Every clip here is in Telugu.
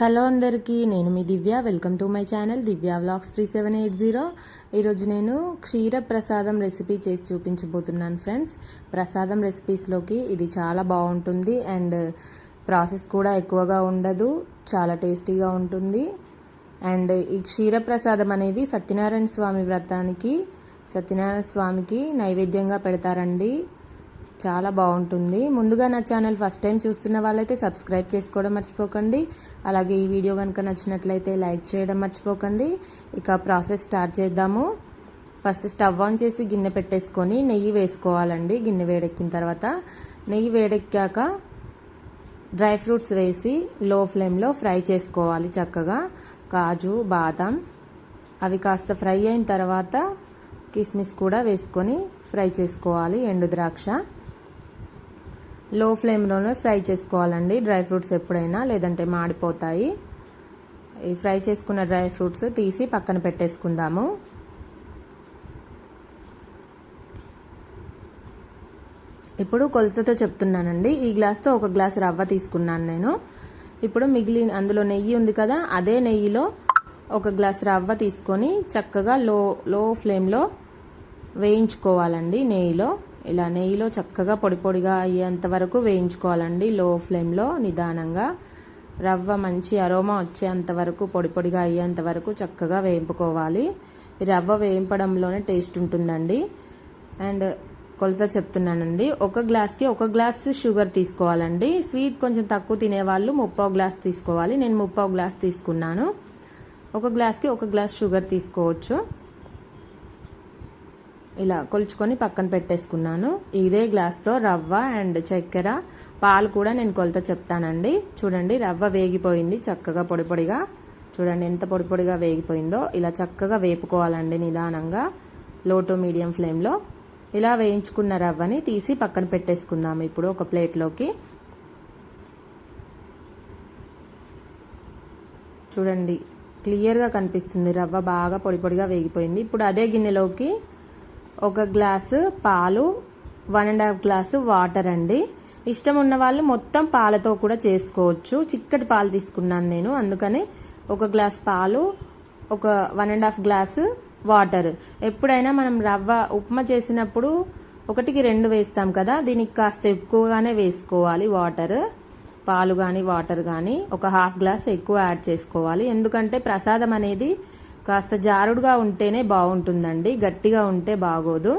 హలో అందరికీ నేను మీ Divya. Welcome to my channel Divya vlogs three seven eight zero. ఈరోజు నేను క్షీర ప్రసాదం రెసిపీ చేసి చూపించబోతున్నాను ఫ్రెండ్స్. ప్రసాదం రెసిపీస్లోకి ఇది చాలా బాగుంటుంది అండ్ ప్రాసెస్ కూడా ఎక్కువగా ఉండదు చాలా టేస్టీగా ఉంటుంది. అండ్ ఈ క్షీర ప్రసాదం అనేది సత్యనారాయణ స్వామి వ్రతానికి సత్యనారాయణ స్వామికి నైవేద్యంగా పెడతారండి. చాలా బాగుంటుంది. ముందుగా నా ఛానల్ ఫస్ట్ టైం చూస్తున్న వాళ్ళైతే సబ్స్క్రైబ్ చేసుకోవడం మర్చిపోకండి. అలాగే ఈ వీడియో కనుక నచ్చినట్లయితే లైక్ చేయడం మర్చిపోకండి. ఇక ప్రాసెస్ స్టార్ట్ చేద్దాము. ఫస్ట్ స్టవ్ ఆన్ చేసి గిన్నె పెట్టేసుకొని నెయ్యి వేసుకోవాలండి గిన్నె వేడెక్కిన తర్వాత. నెయ్యి వేడెక్కాక డ్రై ఫ్రూట్స్ వేసి లో ఫ్లేమ్లో ఫ్రై చేసుకోవాలి చక్కగా. కాజు బాదం అవి కాస్త ఫ్రై అయిన తర్వాత కిస్మిస్ కూడా వేసుకొని ఫ్రై చేసుకోవాలి ఎండు ద్రాక్ష. లో ఫ్లేమ్లోనే ఫ్రై చేసుకోవాలండి. డ్రై ఫ్రూట్స్ ఎప్పుడైనా లేదంటే మాడిపోతాయి. ఈ ఫ్రై చేసుకున్న డ్రై ఫ్రూట్స్ తీసి పక్కన పెట్టేసుకుందాము. ఇప్పుడు కొలతతో చెప్తున్నానండి. ఈ గ్లాస్తో ఒక గ్లాస్ రవ్వ తీసుకున్నాను నేను. ఇప్పుడు మిగిలిన అందులో నెయ్యి ఉంది కదా అదే నెయ్యిలో ఒక గ్లాస్ రవ్వ తీసుకొని చక్కగా లో లో ఫ్లేమ్లో వేయించుకోవాలండి నెయ్యిలో. ఇలా నెయ్యిలో చక్కగా పొడి పొడిగా అయ్యేంత వరకు వేయించుకోవాలండి. లో ఫ్లేమ్లో నిదానంగా. రవ్వ మంచి అరోమా వచ్చేంత వరకు పొడి పొడిగా అయ్యేంత వరకు చక్కగా వేయింపుకోవాలి. రవ్వ వేయింపడంలోనే టేస్ట్ ఉంటుందండి. అండ్ కొలత చెప్తున్నానండి. ఒక గ్లాస్కి ఒక గ్లాస్ షుగర్ తీసుకోవాలండి. స్వీట్ కొంచెం తక్కువ తినేవాళ్ళు ముప్పావు గ్లాస్ తీసుకోవాలి. నేను ముప్పావు గ్లాస్ తీసుకున్నాను. ఒక గ్లాస్కి ఒక గ్లాస్ షుగర్ తీసుకోవచ్చు. ఇలా కొలుచుకొని పక్కన పెట్టేసుకున్నాను. ఇదే గ్లాస్తో రవ్వ అండ్ చక్కెర. పాలు కూడా నేను కొలత చెప్తానండి. చూడండి రవ్వ వేగిపోయింది చక్కగా పొడి పొడిగా. చూడండి ఎంత పొడి పొడిగా వేగిపోయిందో. ఇలా చక్కగా వేపుకోవాలండి నిదానంగా లో టు మీడియం ఫ్లేమ్లో ఇలా వేయించుకున్న రవ్వని తీసి పక్కన పెట్టేసుకుందాము ఇప్పుడు ఒక ప్లేట్లోకి. చూడండి క్లియర్గా కనిపిస్తుంది. రవ్వ బాగా పొడి పొడిగా వేగిపోయింది. ఇప్పుడు అదే గిన్నెలోకి ఒక గ్లాసు పాలు one and half glass water అండి. ఇష్టం ఉన్న వాళ్ళు మొత్తం పాలతో కూడా చేసుకోవచ్చు. చిక్కటి పాలు తీసుకున్నాను నేను అందుకని ఒక గ్లాస్ పాలు ఒక one and half glass water ఎప్పుడైనా మనం రవ్వ ఉప్మా చేసినప్పుడు ఒకటికి రెండు వేస్తాం కదా దీనికి కాస్త ఎక్కువగానే వేసుకోవాలి వాటర్ పాలు కానీ వాటర్ కానీ ఒక హాఫ్ గ్లాస్ ఎక్కువ యాడ్ చేసుకోవాలి. ఎందుకంటే ప్రసాదం అనేది కాస్త జారుడుగా ఉంటేనే బాగుంటుందండి. గట్టిగా ఉంటే బాగోదు.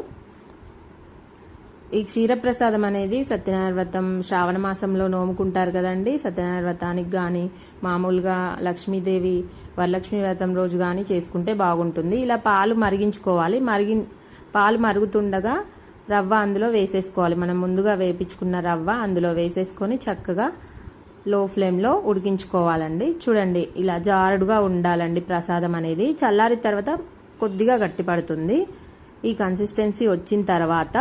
ఈ క్షీరప్రసాదం అనేది సత్యనారాయణ వ్రతం శ్రావణ మాసంలో నోముకుంటారు కదండి. సత్యనారాయణ వ్రతానికి కానీ మామూలుగా లక్ష్మీదేవి వరలక్ష్మి వ్రతం రోజు కానీ చేసుకుంటే బాగుంటుంది. ఇలా పాలు మరిగించుకోవాలి. మరిగి పాలు మరుగుతుండగా రవ్వ అందులో వేసేసుకోవాలి. మనం ముందుగా వేపించుకున్న రవ్వ అందులో వేసేసుకొని చక్కగా లో ఫ్లేమ్లో ఉడికించుకోవాలండి. చూడండి ఇలా జారుడుగా ఉండాలండి ప్రసాదం అనేది. చల్లారిన తర్వాత కొద్దిగా గట్టి పడుతుంది. ఈ కన్సిస్టెన్సీ వచ్చిన తర్వాత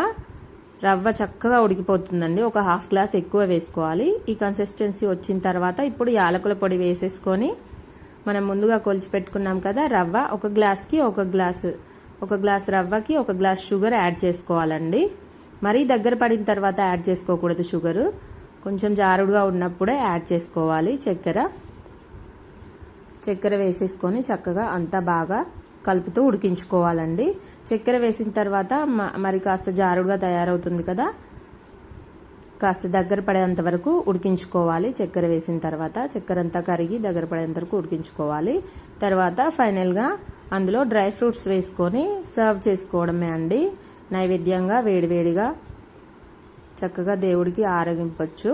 రవ్వ చక్కగా ఉడికిపోతుందండి. ఒక హాఫ్ గ్లాస్ ఎక్కువ వేసుకోవాలి. ఈ కన్సిస్టెన్సీ వచ్చిన తర్వాత ఇప్పుడు యాలకుల పొడి వేసేసుకొని మనం ముందుగా కొలిచి పెట్టుకున్నాం కదా రవ్వ ఒక గ్లాస్కి ఒక గ్లాస్ ఒక గ్లాస్ రవ్వకి ఒక గ్లాస్ షుగర్ యాడ్ చేసుకోవాలండి. మరీ దగ్గర పడిన తర్వాత యాడ్ చేసుకోకూడదు షుగరు కొంచెం జారుడుగా ఉన్నప్పుడే యాడ్ చేసుకోవాలి చక్కెర. చక్కెర వేసేసుకొని చక్కగా అంతా బాగా కలుపుతూ ఉడికించుకోవాలండి. చక్కెర వేసిన తర్వాత మరి కాస్త జారుడుగా తయారవుతుంది కదా? కాస్త దగ్గర పడేంత వరకు ఉడికించుకోవాలి చక్కెర వేసిన తర్వాత. చక్కెర అంతా కరిగి దగ్గర పడేంత వరకు ఉడికించుకోవాలి. తర్వాత ఫైనల్గా అందులో డ్రై ఫ్రూట్స్ వేసుకొని సర్వ్ చేసుకోవడమే అండి. నైవేద్యంగా వేడివేడిగా చక్కగా దేవుడికి ఆరగింపచ్చు.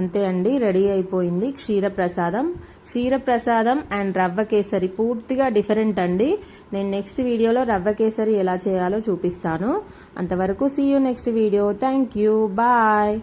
అంతే అండి రెడీ అయిపోయింది క్షీరప్రసాదం క్షీరప్రసాదం అండ్ రవ్వ కేసరి పూర్తిగా డిఫరెంట్ అండి. నేను నెక్స్ట్ వీడియోలో రవ్వ కేసరి ఎలా చేయాలో చూపిస్తాను. అంతవరకు see you next video thank you bye